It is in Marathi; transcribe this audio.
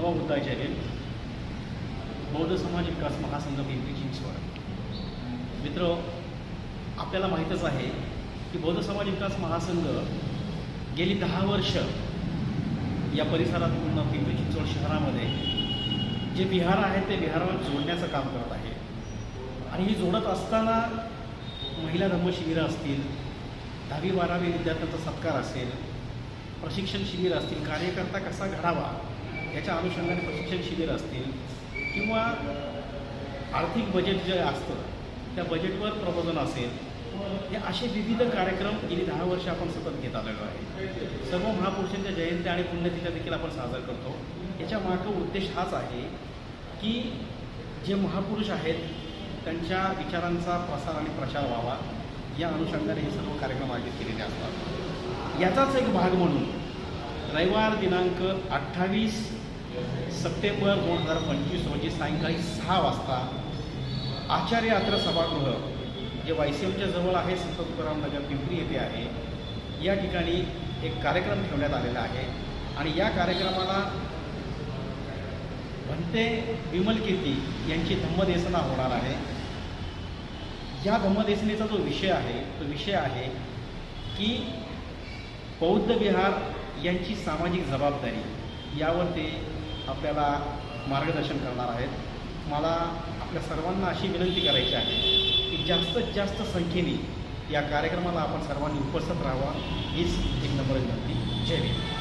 नवा मुद्दा जैन बौद्ध समाज विकास महासंघ पिंपरी चिंचवड मित्र आपल्याला माहीतच आहे की बौद्ध समाज विकास महासंघ गेली दहा वर्ष या परिसरात पूर्ण पिंपरी चिंचवड शहरामध्ये. जे विहार आहेत ते विहाराला जोडण्याचं काम करत आहे. आणि ही जोडत असताना महिला धर्मशिबिरं असतील दहावी बारावी विद्यार्थ्यांचा सत्कार असेल प्रशिक्षण शिबिरं असतील कार्यकर्ता कसा घडावा याच्या अनुषंगाने प्रशिक्षण शिबिर असतील किंवा आर्थिक बजेट जे असतं त्या बजेटवर प्रबोधन असेल हे असे विविध कार्यक्रम गेली दहा वर्ष आपण सतत घेत आलेलो आहे. सर्व महापुरुषांच्या जयंत्या आणि पुण्यतिथ्या देखील आपण साजरा करतो. याच्या मागं उद्देश हाच आहे की जे महापुरुष आहेत त्यांच्या विचारांचा प्रसार आणि प्रचार व्हावा. या अनुषंगाने हे सर्व कार्यक्रम आयोजित केलेले असतात. याचाच एक भाग म्हणून रविवार दिनांक अठ्ठावीस सप्टेंबर दोन हजार पंचवीस रोजी सायंकाळी सहा वाजता आचार्य यात्रा सभागृह जे वाय सी एमच्या जवळ आहे संत तुकाराम नगर पिंपरी येथे आहे या ठिकाणी एक कार्यक्रम ठेवण्यात आलेला आहे. आणि या कार्यक्रमाला भंते विमल कीर्ती यांची धम्मदेसना होणार आहे. या धम्मदेसनेचा जो विषय आहे तो विषय आहे की बौद्ध विहार यांची सामाजिक जबाबदारी यावर ते आपल्याला मार्गदर्शन करणार आहेत. मला आपल्या सर्वांना अशी विनंती करायची आहे की जास्तीत जास्त संख्येने या कार्यक्रमाला आपण सर्वांनी उपस्थित राहावा हीच एक नंबर विनंती. जय भीम.